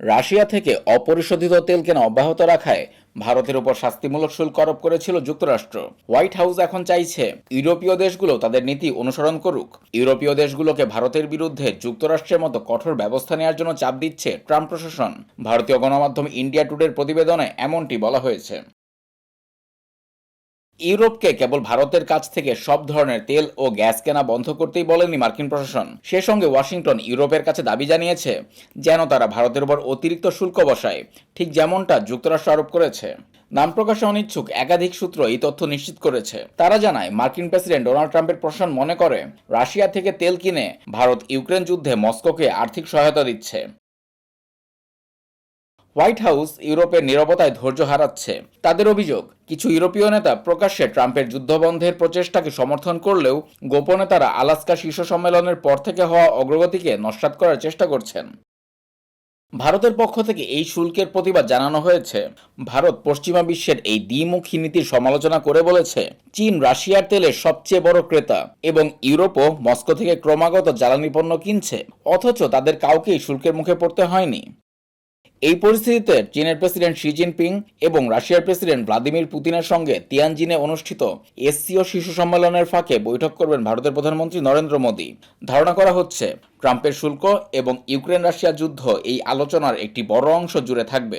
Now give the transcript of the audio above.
Russia থেকে অপরিশোধিত তেল কেনা অব্যাহত রাখায় ভারতের উপর শাস্তিমূলক শুল্ক আরোপ করেছিল যুক্তরাষ্ট্র। হোয়াইট হাউস এখন চাইছে ইউরোপীয় দেশগুলো তাদের নীতি অনুসরণ করুক। ইউরোপীয় দেশগুলোকে ভারতের বিরুদ্ধে যুক্তরাষ্ট্রের মতো কঠোর ব্যবস্থা নেওয়ার জন্য চাপ দিচ্ছে ট্রাম্প প্রশাসন। ভারতীয় গণমাধ্যম ইন্ডিয়া টুডের প্রতিবেদনে এমনটি বলা হয়েছে। ইউরোপকে কেবল ভারতের কাছ থেকে সব ধরনের তেল ও গ্যাস কেনা বন্ধ করতেই বলেনি মার্কিন প্রশাসন। সে সঙ্গে ওয়াশিংটন ইউরোপের কাছে দাবি জানিয়েছে যেন তারা ভারতের উপর অতিরিক্ত শুল্ক বসায়, ঠিক যেমনটা যুক্তরাষ্ট্র আরোপ করেছে। নাম প্রকাশে অনিচ্ছুক, একাধিক সূত্র এই তথ্য নিশ্চিত করেছে। তারা জানায়, মার্কিন প্রেসিডেন্ট ডোনাল্ড ট্রাম্পের প্রশাসন মনে করে, রাশিয়া থেকে তেল কিনে ভারত ইউক্রেন যুদ্ধে মস্কোকে আর্থিক সহায়তা দিচ্ছে। হোয়াইট হাউস ইউরোপের নিরবতায় ধৈর্য হারাচ্ছে। তাদের অভিযোগ, কিছু ইউরোপীয় নেতা প্রকাশ্যে ট্রাম্পের যুদ্ধবন্ধের প্রচেষ্টাকে সমর্থন করলেও গোপনে তারা আলাস্কা শীর্ষ সম্মেলনের পর থেকে হওয়া অগ্রগতিকে নস্যাৎ করার চেষ্টা করছেন। ভারতের পক্ষ থেকে এই শুল্কের প্রতিবাদ জানানো হয়েছে। ভারত পশ্চিমা বিশ্বের এই দ্বিমুখী নীতির সমালোচনা করে বলেছে, চীন রাশিয়ার তেলের সবচেয়ে বড় ক্রেতা এবং ইউরোপও মস্কো থেকে ক্রমাগত জ্বালানি পণ্য কিনছে, অথচ তাদের কাউকেই শুল্কের মুখে পড়তে হয়নি। এই পরিস্থিতিতে চীনের প্রেসিডেন্ট শি জিনপিং এবং রাশিয়ার প্রেসিডেন্ট ভ্লাদিমির পুতিনের সঙ্গে তিয়ানজিনে অনুষ্ঠিত এসসিও শিশু সম্মেলনের ফাঁকে বৈঠক করবেন ভারতের প্রধানমন্ত্রী নরেন্দ্র মোদী। ধারণা করা হচ্ছে, ট্রাম্পের শুল্ক এবং ইউক্রেন রাশিয়া যুদ্ধ এই আলোচনার একটি বড় অংশ জুড়ে থাকবে।